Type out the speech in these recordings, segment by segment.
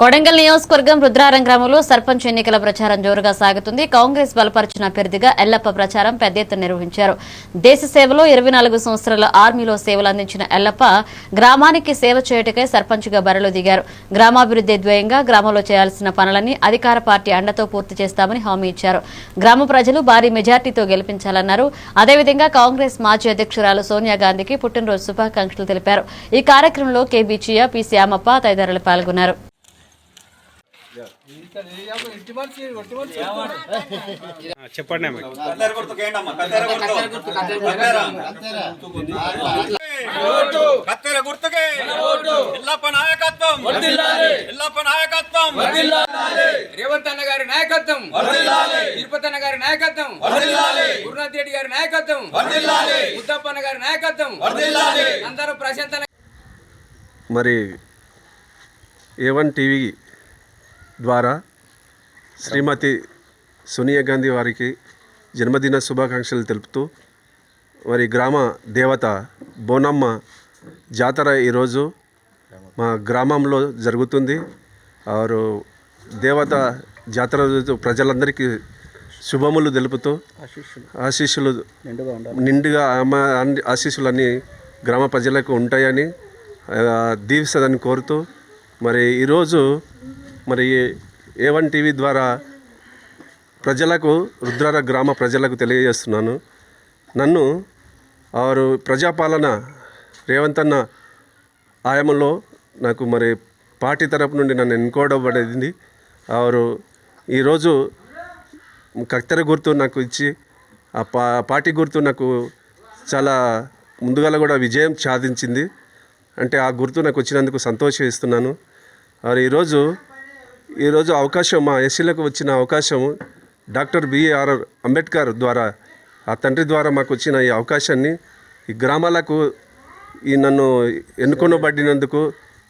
కొడంగల్ నియోజకవర్గం రుద్రారం గ్రామంలో సర్పంచ్ ఎన్నికల ప్రచారం జోరుగా సాగుతుంది. కాంగ్రెస్ బలపరిచిన అభ్యర్థిగా ఎల్లప్ప ప్రచారం పెద్ద ఎత్తున నిర్వహించారు. దేశ సేవలో ఇరవై నాలుగు సంవత్సరాల ఆర్మీలో సేవలు అందించిన ఎల్లప్ప గ్రామానికి సేవ చేయుటకై సర్పంచ్గా బరిలో దిగారు. గ్రామాభివృద్ధి ద్వయంగా గ్రామంలో చేయాల్సిన పనులన్నీ అధికార పార్టీ అండతో పూర్తి చేస్తామని హామీ ఇచ్చారు. గ్రామ ప్రజలు భారీ మెజార్టీతో గెలిపించాలన్నారు. అదేవిధంగా కాంగ్రెస్ మాజీ అధ్యక్షురాలు సోనియా గాంధీకి పుట్టినరోజు శుభాకాంక్షలు తెలిపారు. ఈ కార్యక్రమంలో కేబీచియా పి శ్యామప్ప తదితరులు పాల్గొన్నారు. చెప్పండి కత్తెర గుర్తుకు. ఎల్లప్ప నాయకత్వం. ఎల్లప్ప నాయకత్వం. రేవంత్ అన్న గారి నాయకత్వం. తిరుపతి అన్న గారి నాయకత్వం. గురునాథ్ రెడ్డి గారి నాయకత్వం. ముద్దప్ప అన్న గారి నాయకత్వం. అందరూ ప్రశాంత్ మరి ఏవన్ టీవీ ద్వారా శ్రీమతి సోనియా గాంధీ వారికి జన్మదిన శుభాకాంక్షలు తెలుపుతూ మరి గ్రామ దేవత బోనమ్మ జాతర ఈరోజు మా గ్రామంలో జరుగుతుంది. వారు దేవత జాతర రోజు ప్రజలందరికీ శుభములు తెలుపుతూ ఆశీస్సులు. నిండుగా ఆశీస్సులన్నీ గ్రామ ప్రజలకు ఉంటాయని దీవిస్తుందని కోరుతూ మరి ఈరోజు మరి ఏ వన్ టీవీ ద్వారా ప్రజలకు రుద్రార గ్రామ ప్రజలకు తెలియజేస్తున్నాను. నన్ను వారు ప్రజాపాలన రేవంత్ అన్న ఆయామంలో నాకు మరి పార్టీ తరపు నుండి నన్ను ఎన్నుకోవడం పడేది వారు ఈరోజు కత్తెర గుర్తు నాకు ఇచ్చి ఆ పా పార్టీ గుర్తు నాకు చాలా ముందుగల కూడా విజయం సాధించింది. అంటే ఆ గుర్తు నాకు వచ్చినందుకు సంతోషిస్తున్నాను. మరి ఈరోజు ఈరోజు అవకాశం మా ఎస్సీలకు వచ్చిన అవకాశం డాక్టర్ బిఆర్ అంబేద్కర్ ద్వారా ఆ తండ్రి ద్వారా మాకు వచ్చిన ఈ అవకాశాన్ని ఈ గ్రామాలకు ఈ నన్ను ఎన్నుకొనబడినందుకు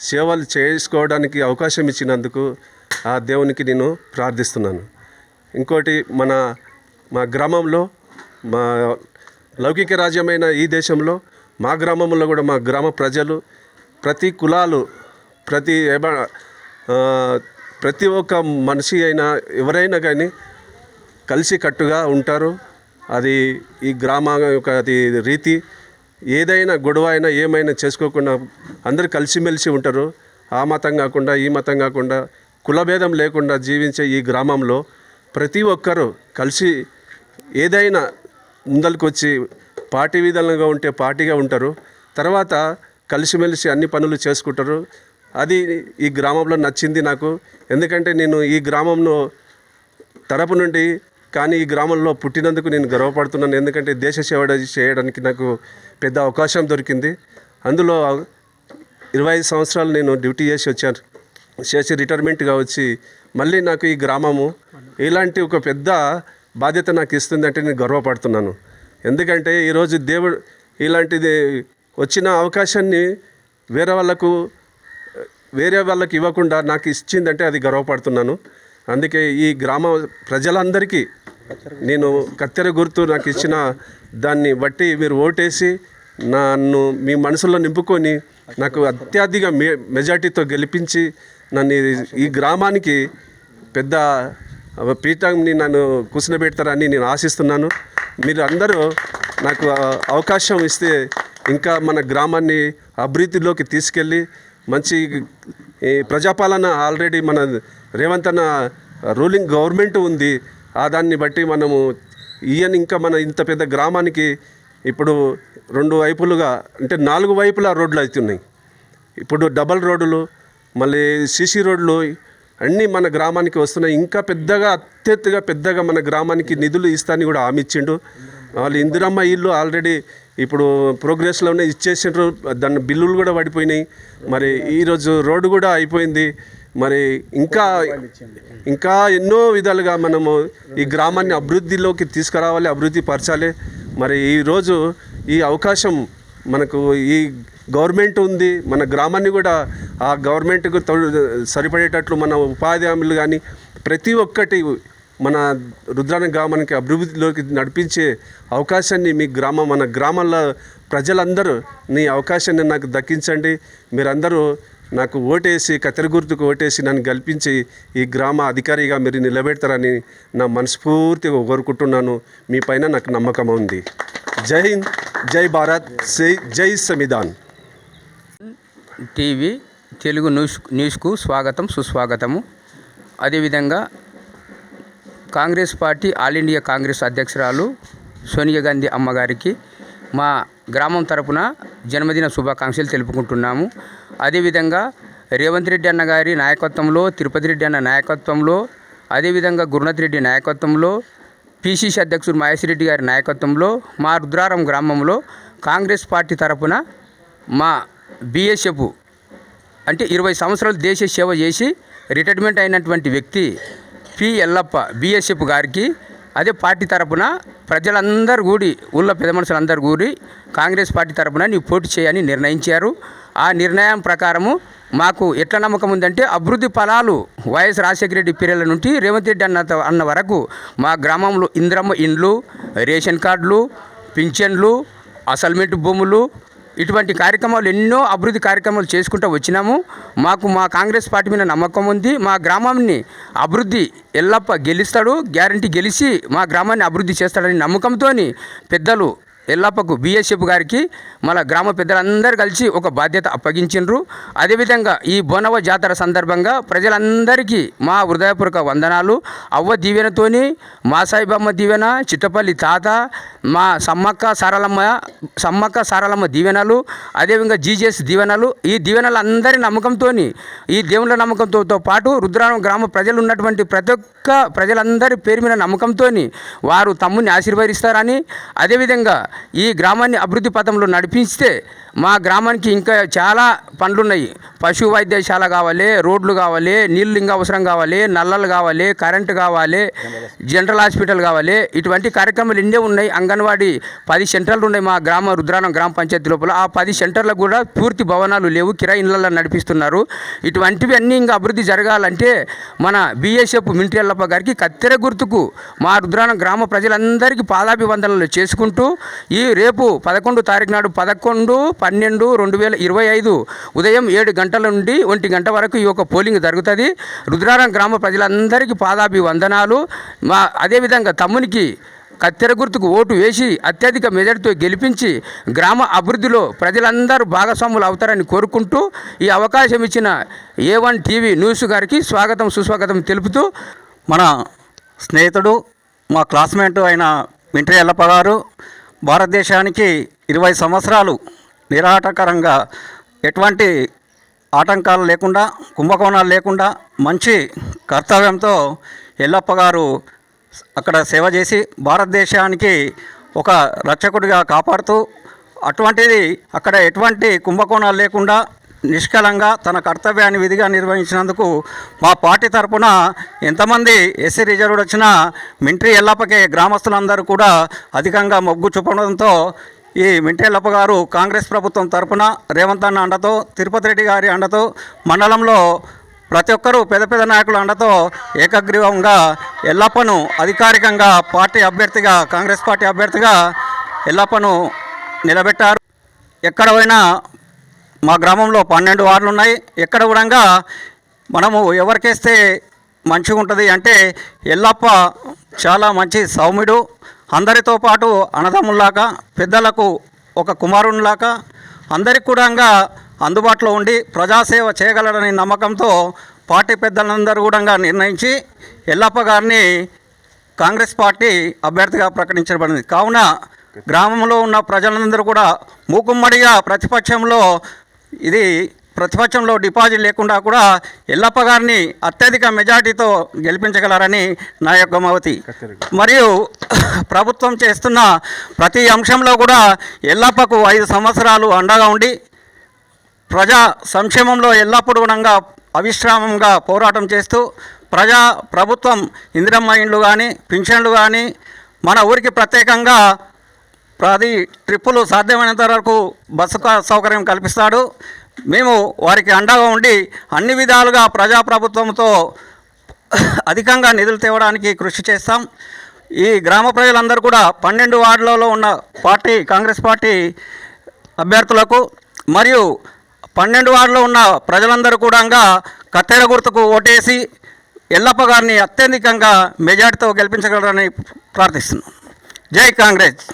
సేవలు చేసుకోవడానికి అవకాశం ఇచ్చినందుకు ఆ దేవునికి నేను ప్రార్థిస్తున్నాను. ఇంకోటి మన మా గ్రామంలో మా లౌకిక రాజ్యమైన ఈ దేశంలో మా గ్రామంలో కూడా మా గ్రామ ప్రజలు ప్రతి కులాలు ప్రతి ప్రతి ఒక్క మనిషి అయినా ఎవరైనా కానీ కలిసి కట్టుగా ఉంటారు. అది ఈ గ్రామ యొక్క అది రీతి. ఏదైనా గొడవ అయినా ఏమైనా చేసుకోకుండా అందరూ కలిసిమెలిసి ఉంటారు. ఆ మతం కాకుండా ఈ మతం కాకుండా కులభేదం లేకుండా జీవించే ఈ గ్రామంలో ప్రతి ఒక్కరూ కలిసి ఏదైనా ముందలకొచ్చి పార్టీ విధానంగా ఉంటే పార్టీగా ఉంటారు. తర్వాత కలిసిమెలిసి అన్ని పనులు చేసుకుంటారు. అది ఈ గ్రామంలో నచ్చింది నాకు. ఎందుకంటే నేను ఈ గ్రామంలో తరపు నుండి కానీ ఈ గ్రామంలో పుట్టినందుకు నేను గర్వపడుతున్నాను. ఎందుకంటే దేశ సేవ చేయడానికి నాకు పెద్ద అవకాశం దొరికింది. అందులో ఇరవై ఐదు సంవత్సరాలు నేను డ్యూటీ చేసి వచ్చాను. చేసి రిటైర్మెంట్గా వచ్చి మళ్ళీ నాకు ఈ గ్రామము ఇలాంటి ఒక పెద్ద బాధ్యత నాకు ఇస్తుందంటే నేను గర్వపడుతున్నాను. ఎందుకంటే ఈరోజు దేవుడు ఇలాంటిది వచ్చిన అవకాశాన్ని వేరే వాళ్ళకు వేరే వాళ్ళకి ఇవ్వకుండా నాకు ఇచ్చిందంటే అది గర్వపడుతున్నాను. అందుకే ఈ గ్రామ ప్రజలందరికీ నేను కత్తెర గుర్తు నాకు ఇచ్చిన దాన్ని బట్టి మీరు ఓటేసి నన్ను మీ మనసులో నింపుకొని నాకు అత్యధిక మె మెజార్టీతో గెలిపించి నన్ను ఈ- గ్రామానికి పెద్ద పీఠంని నన్ను కూర్చునబెడతారని నేను ఆశిస్తున్నాను. మీరు అందరూ నాకు అవకాశం ఇస్తే ఇంకా మన గ్రామాన్ని అభివృద్ధిలోకి తీసుకెళ్ళి మంచి ఈ ప్రజాపాలన ఆల్రెడీ మన రేవంత్ అన్న రూలింగ్ గవర్నమెంట్ ఉంది. ఆ దాన్ని బట్టి మనము ఈయన ఇంకా మన ఇంత పెద్ద గ్రామానికి ఇప్పుడు రెండు వైపులుగా అంటే నాలుగు వైపులా రోడ్లు అవుతున్నాయి ఇప్పుడు డబల్ రోడ్లు మళ్ళీ సీసీ రోడ్లు అన్నీ మన గ్రామానికి వస్తున్నాయి. ఇంకా పెద్దగా అత్యెత్తుగా పెద్దగా మన గ్రామానికి నిధులు ఇస్తాని కూడా హామీ ఇచ్చిండు. వాళ్ళు ఇందిరమ్మ ఇల్లు ఆల్రెడీ ఇప్పుడు ప్రోగ్రెస్లోనే ఇచ్చేసారు దాని బిల్లులు కూడా పడిపోయినాయి. మరి ఈరోజు రోడ్డు కూడా అయిపోయింది. మరి ఇంకా ఇంకా ఎన్నో విధాలుగా మనము ఈ గ్రామాన్ని అభివృద్ధిలోకి తీసుకురావాలి అభివృద్ధి పరచాలి. మరి ఈరోజు ఈ అవకాశం మనకు ఈ గవర్నమెంట్ ఉంది. మన గ్రామాన్ని కూడా ఆ గవర్నమెంట్కు సరిపడేటట్లు మన ఉపాధి హామీలు కానీ ప్రతి ఒక్కటి మన రుద్రాన గ్రామానికి అభివృద్ధిలోకి నడిపించే అవకాశాన్ని మీ గ్రామం మన గ్రామంలో ప్రజలందరూ నీ అవకాశాన్ని నాకు దక్కించండి. మీరందరూ నాకు ఓటేసి కత్తెర గుర్తుకు ఓటేసి నన్ను గెలిపించి ఈ గ్రామ అధికారిగా మీరు నిలబెడతారని నా మనస్ఫూర్తిగా కోరుకుంటున్నాను. మీ పైన నాకు నమ్మకం ఉంది. జై హింద్ జై భారత్ జై జై సంవిధాన్. టీవీ తెలుగు న్యూస్ న్యూస్కు స్వాగతం సుస్వాగతము. అదేవిధంగా Congress party all India Congress అధ్యక్షురాలు సోనియా గాంధీ అమ్మగారికి మా గ్రామం తరపున జన్మదిన శుభాకాంక్షలు తెలుపుకుంటున్నాము. అదేవిధంగా రేవంత్ రెడ్డి అన్న గారి నాయకత్వంలో తిరుపతి రెడ్డి అన్న నాయకత్వంలో అదేవిధంగా గురునాథ్ రెడ్డి నాయకత్వంలో పిసిసి అధ్యక్షుడు మహేష్ రెడ్డి గారి నాయకత్వంలో మా రుద్రారం గ్రామంలో కాంగ్రెస్ పార్టీ తరపున మా బీఎస్ఎఫ్ అంటే ఇరవై సంవత్సరాలు దేశ సేవ చేసి రిటైర్మెంట్ అయినటువంటి వ్యక్తి పి ఎల్లప్ప బిఎస్ఎఫ్ గారికి అదే పార్టీ తరపున ప్రజలందరూ కూడి ఊళ్ళో పెద్ద మనుషులందరూ కూడి కాంగ్రెస్ పార్టీ తరపున నీవు పోటీ చేయని నిర్ణయించారు. ఆ నిర్ణయం ప్రకారము మాకు ఎట్లా నమ్మకం ఉందంటే అభివృద్ధి ఫలాలు వైఎస్ రాజశేఖర రెడ్డి పీరియడ్ల నుండి రేవంత్ రెడ్డి అన్న అన్న వరకు మా గ్రామంలో ఇంద్రమ్మ ఇండ్లు రేషన్ కార్డులు పింఛన్లు అసల్మెంట్ భూములు ఇటువంటి కార్యక్రమాలు ఎన్నో అభివృద్ధి కార్యక్రమాలు చేసుకుంటూ వచ్చినాము. మాకు మా కాంగ్రెస్ పార్టీ మీద నమ్మకం ఉంది. మా గ్రామాన్ని అభివృద్ధి ఎల్లప్ప గెలుస్తాడు గ్యారంటీ గెలిచి మా గ్రామాన్ని అభివృద్ధి చేస్తాడని నమ్మకంతో పెద్దలు ఎల్లప్పకు బిఎస్ఎఫ్ గారికి మన గ్రామ పెద్దలందరూ కలిసి ఒక బాధ్యత అప్పగించిండ్రు. అదేవిధంగా ఈ బోనవ జాతర సందర్భంగా ప్రజలందరికీ మా హృదయపూర్వక వందనాలు. అవ్వ దీవెనతోని మా సాయిబామ్మ దీవెన చిట్టపల్లి తాత మా సమ్మక్క సారలమ్మ సమ్మక్క సారలమ్మ దీవెనలు అదేవిధంగా జీజేఎస్ దీవెనలు. ఈ దీవెనలు అందరి నమ్మకంతో ఈ దేవుళ్ళ నమ్మకంతో పాటు రుద్రారం గ్రామ ప్రజలు ఉన్నటువంటి ప్రతి ఒక్క ప్రజలందరి పేరు మీద నమ్మకంతో వారు తమ్ముని ఆశీర్వదిస్తారని అదేవిధంగా ఈ గ్రామాన్ని అభివృద్ధి పథంలో నడిపిస్తే మా గ్రామానికి ఇంకా చాలా పనులు ఉన్నాయి పశు వైద్యశాల కావాలి రోడ్లు కావాలి నీళ్ళు ఇంకా అవసరం కావాలి నల్లలు కావాలి కరెంటు కావాలి జనరల్ హాస్పిటల్ కావాలి. ఇటువంటి కార్యక్రమాలు ఎన్నో ఉన్నాయి. అంగన్వాడీ పది సెంటర్లు ఉన్నాయి మా గ్రామ రుద్రానం గ్రామ పంచాయతీ లోపల. ఆ పది సెంటర్లకు కూడా పూర్తి భవనాలు లేవు. కిరాయి ఇళ్ళల్లో నడిపిస్తున్నారు. ఇటువంటివి అన్నీ ఇంకా అభివృద్ధి జరగాలంటే మన బీఎస్ఎఫ్ మింటి గారికి కత్తెర గుర్తుకు మా రుద్రానం గ్రామ ప్రజలందరికీ పాదాభివందనలు చేసుకుంటూ ఈ రేపు పదకొండు తారీఖు నాడు పదకొండు పన్నెండు రెండు వేల ఇరవై ఐదు ఉదయం ఏడు గంటల నుండి ఒంటి గంట వరకు ఈ యొక్క పోలింగ్ జరుగుతుంది. రుద్రారం గ్రామ ప్రజలందరికీ పాదాభివందనాలు. మా అదేవిధంగా తమ్మునికి కత్తెర గుర్తుకు ఓటు వేసి అత్యధిక మెజార్టీతో గెలిపించి గ్రామ అభివృద్ధిలో ప్రజలందరూ భాగస్వాములు అవుతారని కోరుకుంటూ ఈ అవకాశం ఇచ్చిన ఏ వన్ టీవీ న్యూస్ గారికి స్వాగతం సుస్వాగతం తెలుపుతూ మన స్నేహితుడు మా క్లాస్మేట్ అయిన వెంట్రి ఎల్లప్ప గారు భారతదేశానికి ఇరవై సంవత్సరాలు నిరాటకరంగా ఎటువంటి ఆటంకాలు లేకుండా కుంభకోణాలు లేకుండా మంచి కర్తవ్యంతో ఎల్లప్ప గారు అక్కడ సేవ చేసి భారతదేశానికి ఒక రక్షకుడిగా కాపాడుతూ అటువంటిది అక్కడ ఎటువంటి కుంభకోణాలు లేకుండా నిష్కలంగా తన కర్తవ్యాన్ని విధిగా నిర్వహించినందుకు మా పార్టీ తరపున ఎంతమంది ఎస్సీ రిజర్వ్డ్ వచ్చినా మింట్రీ ఎల్లప్పకే గ్రామస్తులందరూ కూడా అధికంగా మొగ్గు చూపడంతో ఈ మింట్రీ గారు కాంగ్రెస్ ప్రభుత్వం తరపున రేవంత్ అన్న అండతో తిరుపతి రెడ్డి గారి అండతో మండలంలో ప్రతి ఒక్కరూ పెద్ద పెద్ద నాయకుల అండతో ఏకగ్రీవంగా ఎల్లప్పను అధికారికంగా పార్టీ అభ్యర్థిగా కాంగ్రెస్ పార్టీ అభ్యర్థిగా ఎల్లప్పను నిలబెట్టారు. ఎక్కడ పోయినా మా గ్రామంలో పన్నెండు వార్డులు ఉన్నాయి ఎక్కడ కూడా మనము ఎవరికేస్తే మంచిగా ఉంటుంది అంటే ఎల్లప్ప చాలా మంచి సౌమ్యుడు అందరితో పాటు అన్నదమ్ముల్లాగా పెద్దలకు ఒక కుమారునిలాగా అందరికి కూడా అందుబాటులో ఉండి ప్రజాసేవ చేయగలడని నమ్మకంతో పార్టీ పెద్దలందరూ కూడా నిర్ణయించి ఎల్లప్ప గారిని కాంగ్రెస్ పార్టీ అభ్యర్థిగా ప్రకటించబడింది. కావున గ్రామంలో ఉన్న ప్రజలందరూ కూడా మూకుమ్మడిగా ప్రతిపక్షంలో ఇది ప్రతిపక్షంలో డిపాజిట్ లేకుండా కూడా ఎల్లప్ప గారిని అత్యధిక మెజార్టీతో గెలిపించగలరని నా యొక్క మవతి మరియు ప్రభుత్వం చేస్తున్న ప్రతి అంశంలో కూడా ఎల్లప్పకు ఐదు సంవత్సరాలు అండగా ఉండి ప్రజా సంక్షేమంలో ఎల్లప్పుడూ గుణంగా అవిశ్రామంగా పోరాటం చేస్తూ ప్రజా ప్రభుత్వం ఇందిరమ్మ ఇండ్లు కానీ పింఛన్లు కానీ మన ఊరికి ప్రత్యేకంగా ప్రతి ట్రిప్పులు సాధ్యమైనంత వరకు బస్సు సౌకర్యం కల్పిస్తాడు. మేము వారికి అండగా ఉండి అన్ని విధాలుగా ప్రజాప్రభుత్వంతో అధికంగా నిధులు తేవడానికి కృషి చేస్తాం. ఈ గ్రామ ప్రజలందరూ కూడా పన్నెండు వార్డులలో ఉన్న పార్టీ కాంగ్రెస్ పార్టీ అభ్యర్థులకు మరియు పన్నెండు వార్డులో ఉన్న ప్రజలందరూ కూడా కత్తెర గుర్తుకు ఓటేసి ఎల్లప్ప గారిని అత్యధికంగా మెజార్టీతో గెలిపించగలరని ప్రార్థిస్తున్నాం. జై కాంగ్రెస్!